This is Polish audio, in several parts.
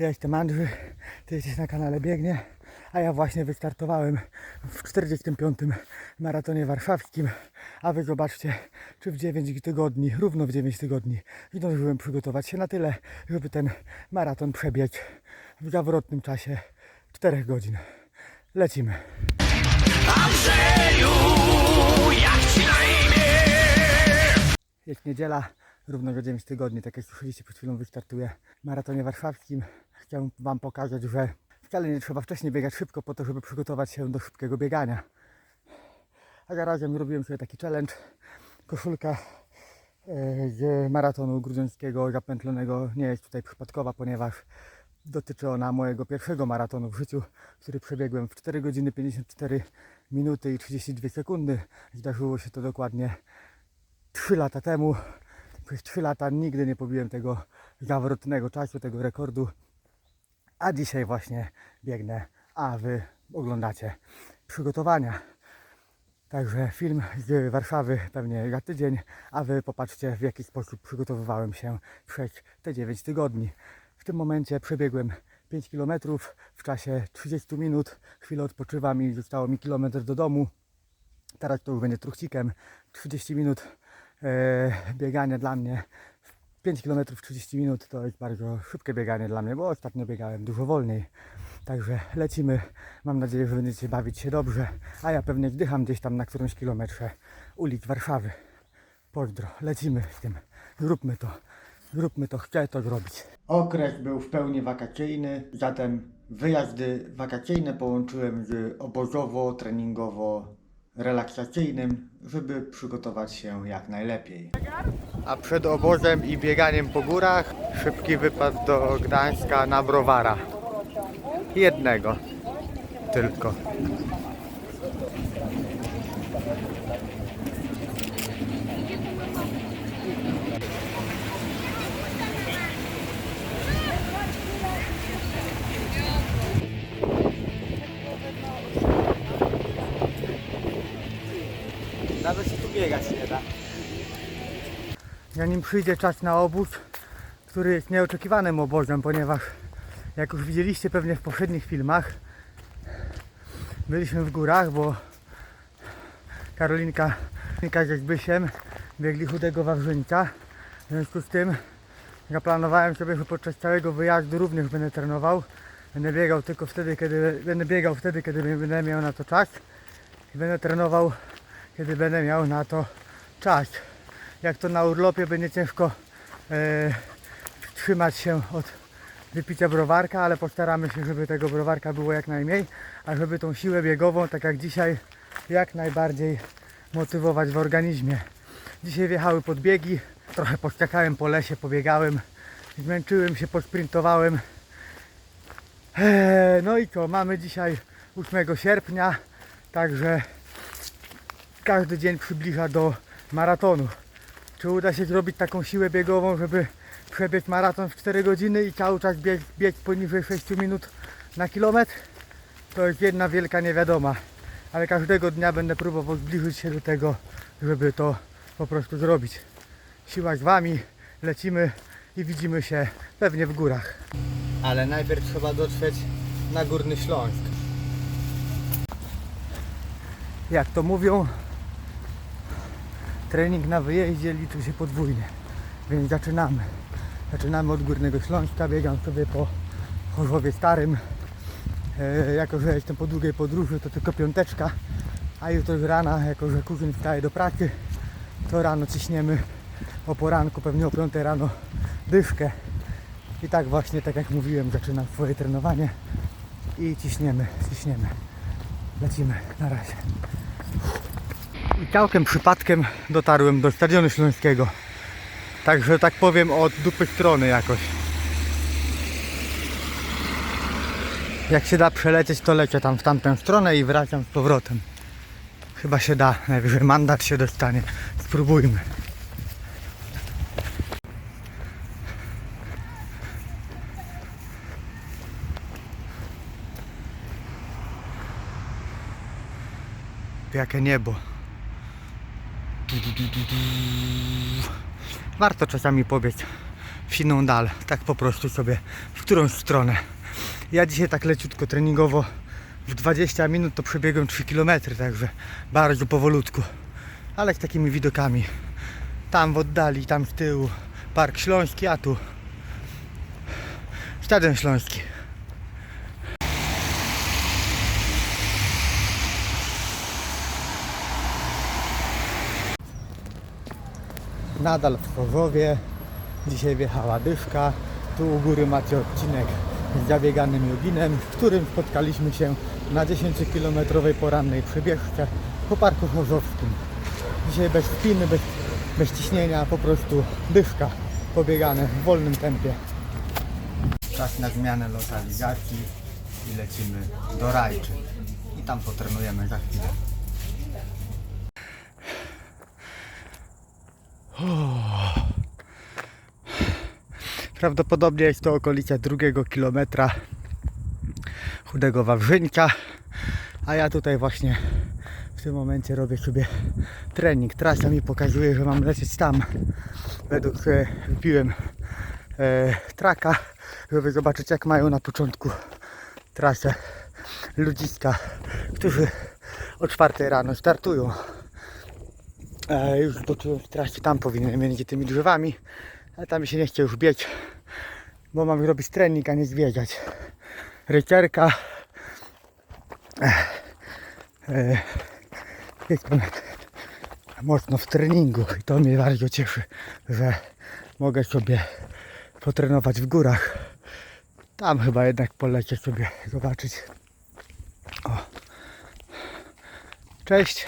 Ja jestem Andrzej, ty jesteś na kanale Biegnie, a ja właśnie wystartowałem w 45. maratonie warszawskim, a wy zobaczcie, czy w 9 tygodni, równo w 9 tygodni zdążyłem przygotować się na tyle, żeby ten maraton przebiec w zawrotnym czasie 4 godzin. Lecimy. Andrzeju, jak ci na imię? Jest niedziela, równo za 9 tygodni, tak jak słyszeliście przed chwilą wystartuję w maratonie warszawskim. Chciałem Wam pokazać, że wcale nie trzeba wcześniej biegać szybko po to, żeby przygotować się do szybkiego biegania. A zarazem zrobiłem sobie taki challenge. Koszulka e, z maratonu grudziąckiego zapętlonego nie jest tutaj przypadkowa, ponieważ dotyczy ona mojego pierwszego maratonu w życiu, który przebiegłem w 4 godziny 54 minuty i 32 sekundy. Zdarzyło się to dokładnie 3 lata temu. Przez 3 lata nigdy nie pobiłem tego zawrotnego czasu, tego rekordu. A dzisiaj właśnie biegnę, a wy oglądacie przygotowania. Także film z Warszawy pewnie za tydzień, a wy popatrzcie w jaki sposób przygotowywałem się przez te 9 tygodni. W tym momencie przebiegłem 5 km w czasie 30 minut. Chwilę odpoczywam i zostało mi kilometr do domu. Teraz to już będzie truchcikiem. 30 minut e, biegania dla mnie. 5 km 30 minut to jest bardzo szybkie bieganie dla mnie, bo ostatnio biegałem dużo wolniej. Także lecimy. Mam nadzieję, że będziecie bawić się dobrze. A ja pewnie wdycham gdzieś tam na którymś kilometrze ulic Warszawy. Pozdro, lecimy z tym. Zróbmy to. Zróbmy to, chcę to zrobić. Okres był w pełni wakacyjny, zatem wyjazdy wakacyjne połączyłem z obozowo-treningowo-relaksacyjnym, żeby przygotować się jak najlepiej. A przed obozem i bieganiem po górach szybki wypad do Gdańska na browara. Jednego tylko. Biegać nie da. Zanim przyjdzie czas na obóz, który jest nieoczekiwanym obozem, ponieważ jak już widzieliście pewnie w poprzednich filmach, byliśmy w górach, bo Karolinka, Karolinka ze Zbysiem biegli chudego Wawrzyńca. W związku z tym zaplanowałem sobie, że podczas całego wyjazdu również będę trenował. Będę biegał tylko wtedy, kiedy będę biegał wtedy, kiedy będę miał na to czas i będę trenował, kiedy będę miał na to czas. Jak to na urlopie będzie ciężko e, wstrzymać się od wypicia browarka, ale postaramy się, żeby tego browarka było jak najmniej, a żeby tą siłę biegową, tak jak dzisiaj, jak najbardziej motywować w organizmie. Dzisiaj wjechały podbiegi, trochę poskakałem po lesie, pobiegałem, zmęczyłem się, posprintowałem. Eee, No i co, mamy dzisiaj 8 sierpnia, także każdy dzień przybliża do maratonu. Czy uda się zrobić taką siłę biegową, żeby przebiec maraton w 4 godziny i cały czas biec, biec poniżej 6 minut na kilometr? To jest jedna wielka niewiadoma. Ale każdego dnia będę próbował zbliżyć się do tego, żeby to po prostu zrobić. Siła z Wami, lecimy i widzimy się pewnie w górach. Ale najpierw trzeba dotrzeć na Górny Śląsk. Jak to mówią, trening na wyjeździe liczy się podwójnie. Więc zaczynamy. Zaczynamy od Górnego Śląska, biegam sobie po Chorzowie Starym. E, jako, że jestem po długiej podróży, to tylko piąteczka. A jutro z rana, jako że kuzyn wstaje do pracy, to rano ciśniemy o poranku, pewnie o 5 rano dyszkę. I tak właśnie, tak jak mówiłem, zaczynam swoje trenowanie. I ciśniemy, ciśniemy. Lecimy, na razie. I całkiem przypadkiem dotarłem do Stadionu Śląskiego. Także tak powiem od dupy strony jakoś. Jak się da przelecieć, to lecę tam w tamtą stronę i wracam z powrotem. Chyba się da, najwyżej mandat się dostanie. Spróbujmy. Jakie niebo. Warto czasami pobiec w inną dal. Tak po prostu sobie w którąś stronę. Ja dzisiaj tak leciutko treningowo w 20 minut to przebiegłem 3 km, także bardzo powolutku. Ale z takimi widokami. Tam w oddali, tam z tyłu Park Śląski, a tu Stadion Śląski. Nadal w Chorzowie. Dzisiaj wjechała dyszka. Tu u góry macie odcinek z zabieganym joginem, w którym spotkaliśmy się na 10-kilometrowej porannej przebieżce po Parku Chorzowskim. Dzisiaj bez spiny, bez, bez ciśnienia, po prostu dyszka pobiegane w wolnym tempie. Czas na zmianę lokalizacji i lecimy do Rajczy. I tam potrenujemy za chwilę. Prawdopodobnie jest to okolica drugiego kilometra chudego Wawrzynka, a ja tutaj właśnie w tym momencie robię sobie trening. Trasa mi pokazuje, że mam lecieć tam. Według e, wbiłem e, traka, żeby zobaczyć jak mają na początku trasę ludziska, którzy o 4 rano startują. E, już zobaczyłem w tam powinienem między tymi drzewami, ale tam się nie chce już biec, bo mam robić trening, a nie zwiedzać. Rycerka. E, e, mocno w treningu i to mnie bardzo cieszy, że mogę sobie potrenować w górach. Tam chyba jednak polecę sobie zobaczyć. O. Cześć.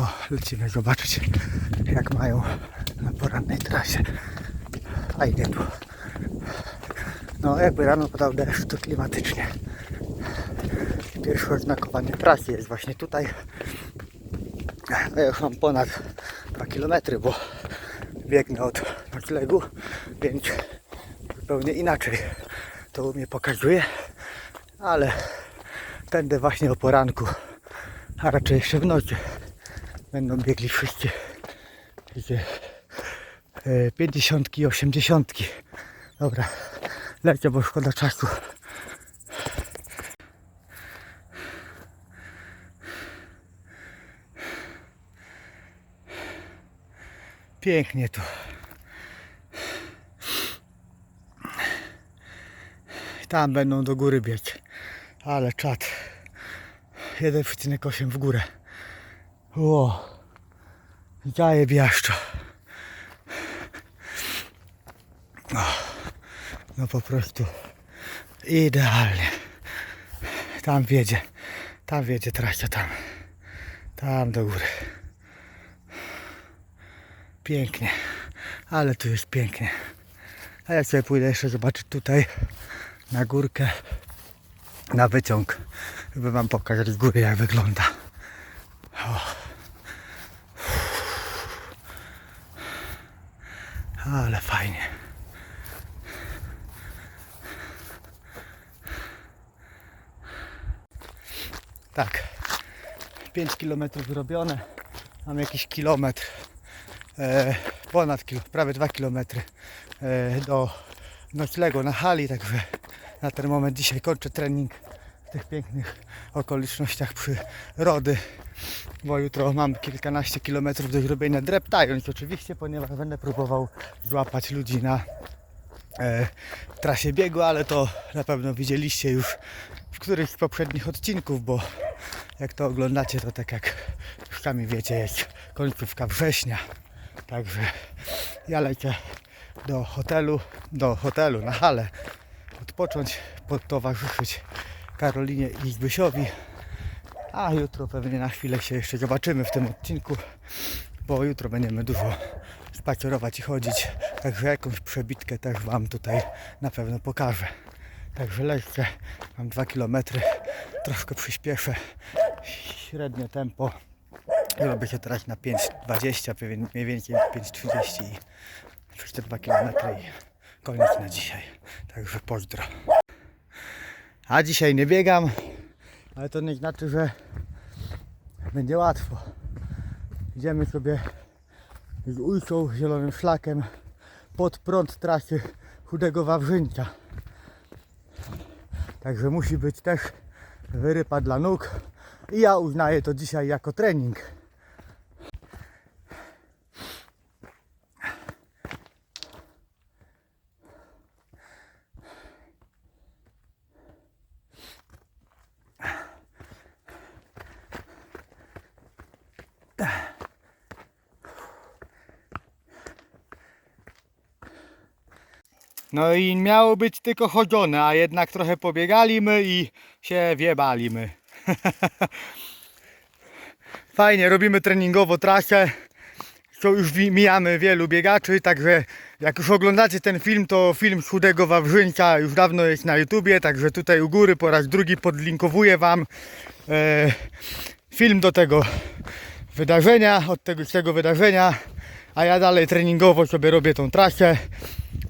O, lecimy zobaczyć jak mają na porannej trasie. Fajnie tu. No jakby rano padał deszcz, to klimatycznie. Pierwsze oznakowanie trasy jest właśnie tutaj. Ja już mam ponad 2 km, bo biegnę od noclegu, więc zupełnie inaczej to mnie pokazuje, ale tędy właśnie o poranku, a raczej jeszcze w nocy będą biegli wszyscy takie e, 50 i 80. Dobra, lecę, bo szkoda czasu. Pięknie tu. Tam będą do góry biec. Ale czad. 1,8 w górę. Ło. Daje biaszczo. O, No po prostu idealnie. Tam wiedzie. Tam wiedzie trasa tam. Tam do góry. Pięknie. Ale tu jest pięknie. A ja sobie pójdę jeszcze zobaczyć tutaj na górkę, na wyciąg, żeby wam pokazać z góry jak wygląda. Ale fajnie. Tak. 5 km zrobione. Mam jakiś kilometr. E, ponad kilo, prawie 2 km e, do noclegu na hali, także na ten moment dzisiaj kończę trening w tych pięknych okolicznościach przyrody, bo jutro mam kilkanaście kilometrów do zrobienia dreptając oczywiście, ponieważ będę próbował złapać ludzi na e, trasie biegu, ale to na pewno widzieliście już w którymś z poprzednich odcinków, bo jak to oglądacie, to tak jak już sami wiecie, jest końcówka września. Także ja lecę do hotelu, do hotelu na halę, odpocząć, podtowarzyszyć Karolinie i Zbysiowi. A jutro pewnie na chwilę się jeszcze zobaczymy w tym odcinku, bo jutro będziemy dużo spacerować i chodzić. Także jakąś przebitkę też Wam tutaj na pewno pokażę. Także lecę, mam 2 km, troszkę przyspieszę, średnie tempo. Robię się teraz na 5,20, pewnie mniej więcej 5,30 i przez te 2 km i koniec na dzisiaj. Także pozdro. A dzisiaj nie biegam, ale to nie znaczy, że będzie łatwo. Idziemy sobie z ujścią zielonym szlakiem pod prąd trasy Chudego Wawrzyńca. Także musi być też wyrypa dla nóg i ja uznaję to dzisiaj jako trening. No i miało być tylko chodzone, a jednak trochę pobiegalimy i się wiebalimy. Fajnie, robimy treningowo trasę. To już mijamy wielu biegaczy, także jak już oglądacie ten film, to film Chudego Wawrzyńca już dawno jest na YouTubie, także tutaj u góry po raz drugi podlinkowuję Wam e, film do tego wydarzenia, od tego, z tego wydarzenia, a ja dalej treningowo sobie robię tą trasę,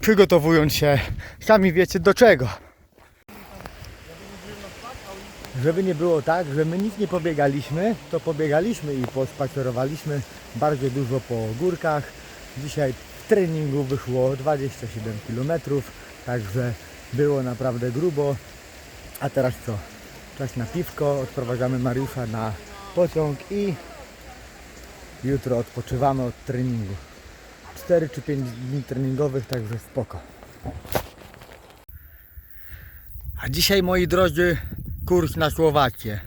przygotowując się, sami wiecie do czego. Żeby nie było tak, że my nic nie pobiegaliśmy, to pobiegaliśmy i pospacerowaliśmy bardzo dużo po górkach. Dzisiaj w treningu wyszło 27 km, także było naprawdę grubo. A teraz co? Czas na piwko, odprowadzamy Mariusza na pociąg i jutro odpoczywamy od treningu. 4 czy 5 dni treningowych, także spoko. A dzisiaj, moi drodzy, kurs na Słowakię.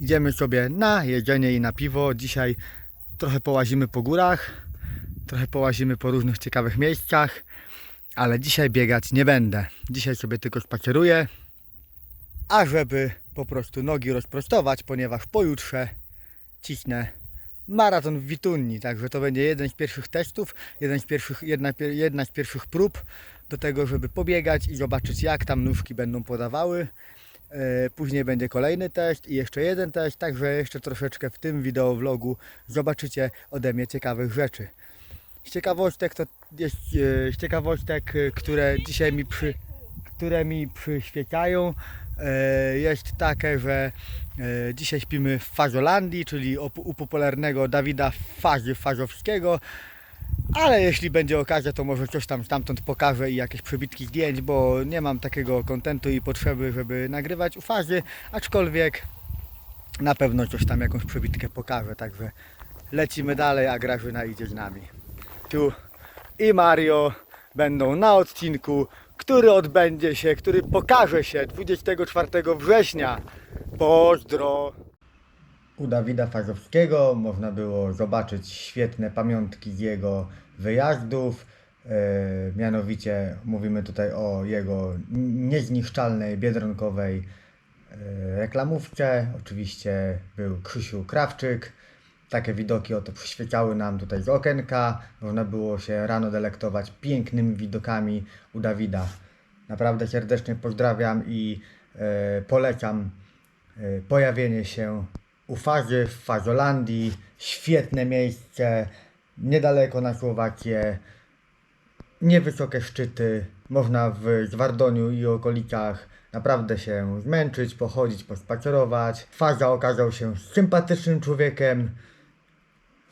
Idziemy sobie na jedzenie i na piwo. Dzisiaj trochę połazimy po górach, trochę połazimy po różnych ciekawych miejscach, ale dzisiaj biegać nie będę. Dzisiaj sobie tylko spaceruję, a żeby po prostu nogi rozprostować, ponieważ pojutrze cisnę maraton w Witunni, także to będzie jeden z pierwszych testów, jeden z pierwszych, jedna, jedna z pierwszych prób do tego, żeby pobiegać i zobaczyć jak tam nóżki będą podawały. E, Później będzie kolejny test i jeszcze jeden test, także jeszcze troszeczkę w tym wideovlogu zobaczycie ode mnie ciekawych rzeczy. Z ciekawostek to jest e, z ciekawostek, e, które dzisiaj mi przy, które mi przyświecają jest takie, że e, dzisiaj śpimy w Fazolandii, czyli u, popularnego Dawida Fazy Fazowskiego. Ale jeśli będzie okazja, to może coś tam stamtąd pokażę i jakieś przebitki zdjęć, bo nie mam takiego kontentu i potrzeby, żeby nagrywać u fazy, aczkolwiek na pewno coś tam, jakąś przebitkę pokażę, także lecimy dalej, a Grażyna idzie z nami. Tu i Mario będą na odcinku, który odbędzie się, który pokaże się 24 września. Pozdro! U Dawida Fazowskiego można było zobaczyć świetne pamiątki z jego wyjazdów. E, mianowicie mówimy tutaj o jego niezniszczalnej biedronkowej e, reklamówce. Oczywiście był Krzysiu Krawczyk. Takie widoki oto przyświecały nam tutaj z okienka. Można było się rano delektować pięknymi widokami u Dawida. Naprawdę serdecznie pozdrawiam i e, polecam e, pojawienie się u Fazy w Fazolandii. Świetne miejsce, niedaleko na Słowakię. Niewysokie szczyty. Można w Zwardoniu i okolicach naprawdę się zmęczyć, pochodzić, pospacerować. Faza okazał się sympatycznym człowiekiem.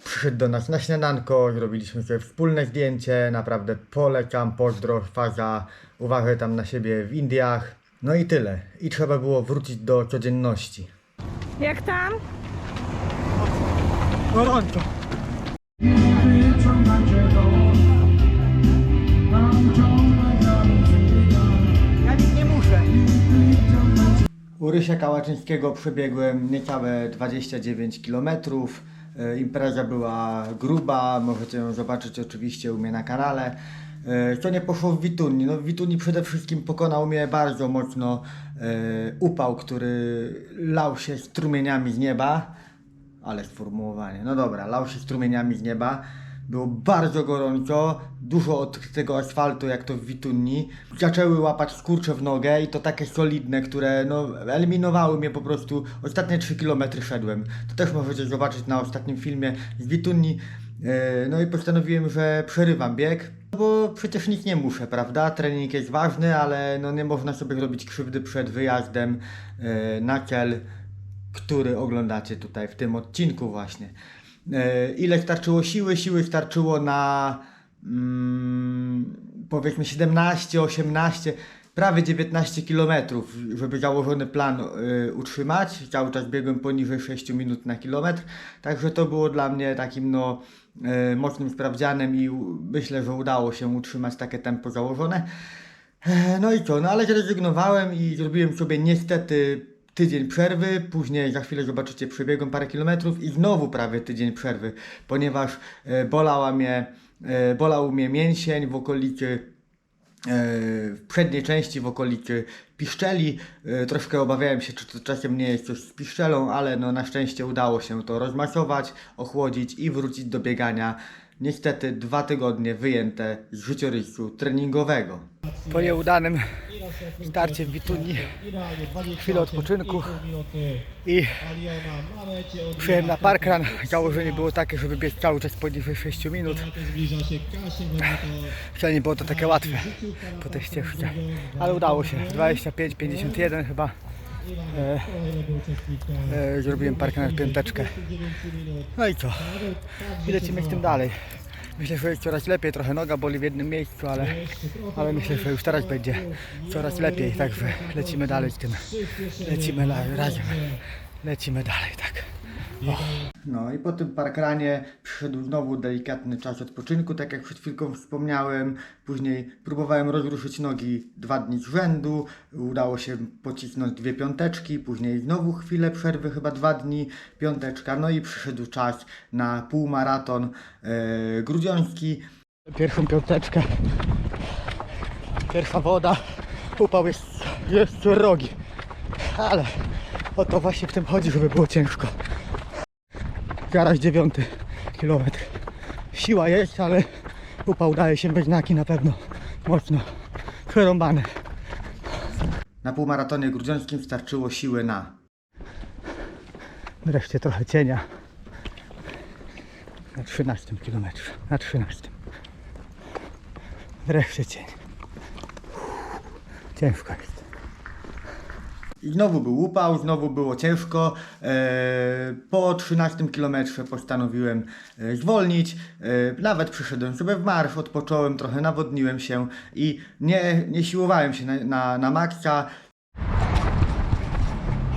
Przyszedł do nas na śniadanko, zrobiliśmy sobie wspólne zdjęcie, naprawdę polecam, pozdro, faza, uważaj tam na siebie w Indiach. No i tyle. I trzeba było wrócić do codzienności. Jak tam? Gorąco. Ja nic nie muszę. U Rysia Kałaczyńskiego przebiegłem niecałe 29 km. E, Impreza była gruba, możecie ją zobaczyć oczywiście u mnie na kanale. E, Co nie poszło w Witunni? No w Witunni przede wszystkim pokonał mnie bardzo mocno e, upał, który lał się strumieniami z nieba. Ale sformułowanie. No dobra, lał się strumieniami z nieba. Było bardzo gorąco, dużo od tego asfaltu, jak to w Witunni. Zaczęły łapać skurcze w nogę i to takie solidne, które no, eliminowały mnie po prostu. Ostatnie 3 km szedłem. To też możecie zobaczyć na ostatnim filmie z Witunni. E, No i postanowiłem, że przerywam bieg, bo przecież nic nie muszę, prawda? Trening jest ważny, ale no nie można sobie robić krzywdy przed wyjazdem e, na cel który oglądacie tutaj w tym odcinku właśnie. E, ile starczyło siły? Siły starczyło na mm, powiedzmy 17, 18, prawie 19 kilometrów, żeby założony plan y, utrzymać. Cały czas biegłem poniżej 6 minut na kilometr, także to było dla mnie takim no y, mocnym sprawdzianem i myślę, że udało się utrzymać takie tempo założone. E, No i co, no ale zrezygnowałem i zrobiłem sobie niestety tydzień przerwy, później za chwilę zobaczycie przebiegłem parę kilometrów i znowu prawie tydzień przerwy, ponieważ e, bolała mnie, e, bolał mnie mięsień w okolicy e, w przedniej części w okolicy piszczeli. Troszkę obawiałem się, czy to czasem nie jest coś z piszczelą, ale no na szczęście udało się to rozmasować, ochłodzić i wrócić do biegania. Niestety dwa tygodnie wyjęte z życiorysu treningowego. Po nieudanym starcie w Bituni chwilę odpoczynku i przyjechałem na parkrun. Założenie było takie, żeby biec cały czas poniżej 6 minut. Wcale nie było to takie łatwe po tej ścieżce, ale udało się. 25-51 chyba. E, e, zrobiłem parkę na piąteczkę. No i co? I lecimy z tym dalej. Myślę, że jest coraz lepiej, trochę noga boli w jednym miejscu, ale, ale myślę, że już teraz będzie coraz lepiej, także lecimy dalej z tym. Lecimy razem. Lecimy dalej, tak. No i po tym parkranie przyszedł znowu delikatny czas odpoczynku, tak jak przed chwilką wspomniałem. Później próbowałem rozruszyć nogi dwa dni z rzędu, udało się pocisnąć dwie piąteczki, później znowu chwilę przerwy, chyba dwa dni, piąteczka, no i przyszedł czas na półmaraton grudziąński. Pierwszą piąteczkę, pierwsza woda, upał jest, jest rogi, ale o to właśnie w tym chodzi, żeby było ciężko. Zaraz dziewiąty kilometr. Siła jest, ale upał daje się bez znaki na pewno mocno przerąbane. Na półmaratonie grudziąckim starczyło siły na wreszcie trochę cienia na 13 kilometrze. Na 13. Wreszcie cień. Ciężko jest. I znowu był upał, znowu było ciężko. E, po 13 kilometrze postanowiłem e, zwolnić. E, nawet przyszedłem sobie w marsz, odpocząłem, trochę nawodniłem się i nie, nie siłowałem się na, na, na maksa.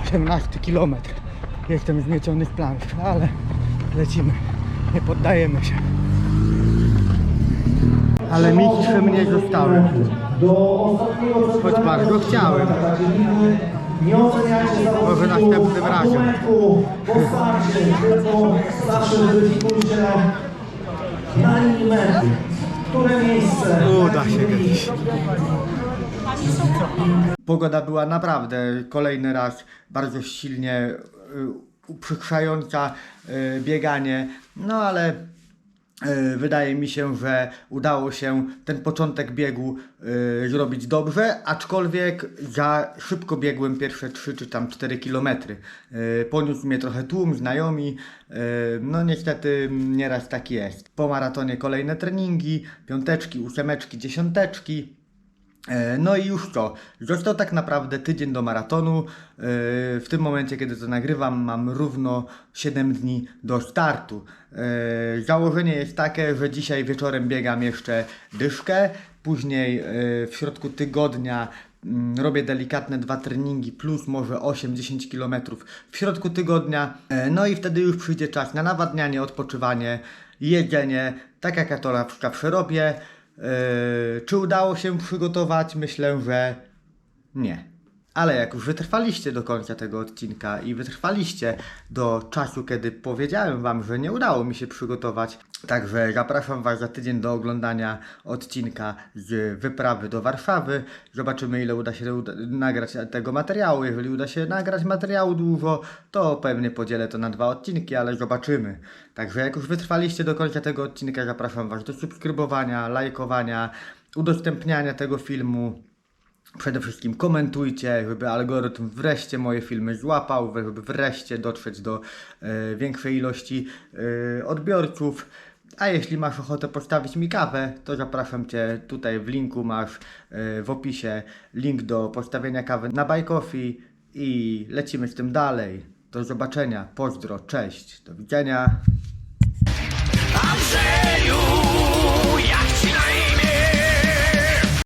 18 kilometr. Jestem zmieciony z planszy, ale lecimy. Nie poddajemy się. Ale mistrzem nie zostałem. Choć bardzo chciałem. Nie oceniajcie zawodników Może następnym na razem. początku, po starcie, tylko zawsze weryfikujcie na linii mety, które miejsce Uda się kiedyś. Pogoda była naprawdę kolejny raz bardzo silnie y, uprzykrzająca y, bieganie, no ale wydaje mi się, że udało się ten początek biegu y, zrobić dobrze, aczkolwiek za szybko biegłem pierwsze 3 czy tam 4 kilometry. Y, poniósł mnie trochę tłum, znajomi, no niestety nieraz tak jest. Po maratonie kolejne treningi, piąteczki, ósemeczki, dziesiąteczki. E, No i już to. Został tak naprawdę tydzień do maratonu. E, W tym momencie, kiedy to nagrywam, mam równo 7 dni do startu. E, Założenie jest takie, że dzisiaj wieczorem biegam jeszcze dyszkę. Później w środku tygodnia mm, robię delikatne dwa treningi plus może 8-10 km w środku tygodnia. No i wtedy już przyjdzie czas na nawadnianie, odpoczywanie, jedzenie, tak jak ja to zawsze robię. Yy, czy udało się przygotować? Myślę, że nie. Ale jak już wytrwaliście do końca tego odcinka i wytrwaliście do czasu, kiedy powiedziałem Wam, że nie udało mi się przygotować, także zapraszam Was za tydzień do oglądania odcinka z wyprawy do Warszawy. Zobaczymy, ile uda się nagrać tego materiału. Jeżeli uda się nagrać materiału dużo, to pewnie podzielę to na dwa odcinki, ale zobaczymy. Także jak już wytrwaliście do końca tego odcinka, zapraszam Was do subskrybowania, lajkowania, udostępniania tego filmu. Przede wszystkim komentujcie, żeby algorytm wreszcie moje filmy złapał, żeby wreszcie dotrzeć do e, większej ilości e, odbiorców. A jeśli masz ochotę postawić mi kawę, to zapraszam Cię tutaj w linku masz e, w opisie link do postawienia kawy na Buy Coffee i lecimy z tym dalej. Do zobaczenia, pozdro, cześć, do widzenia. Andrzeju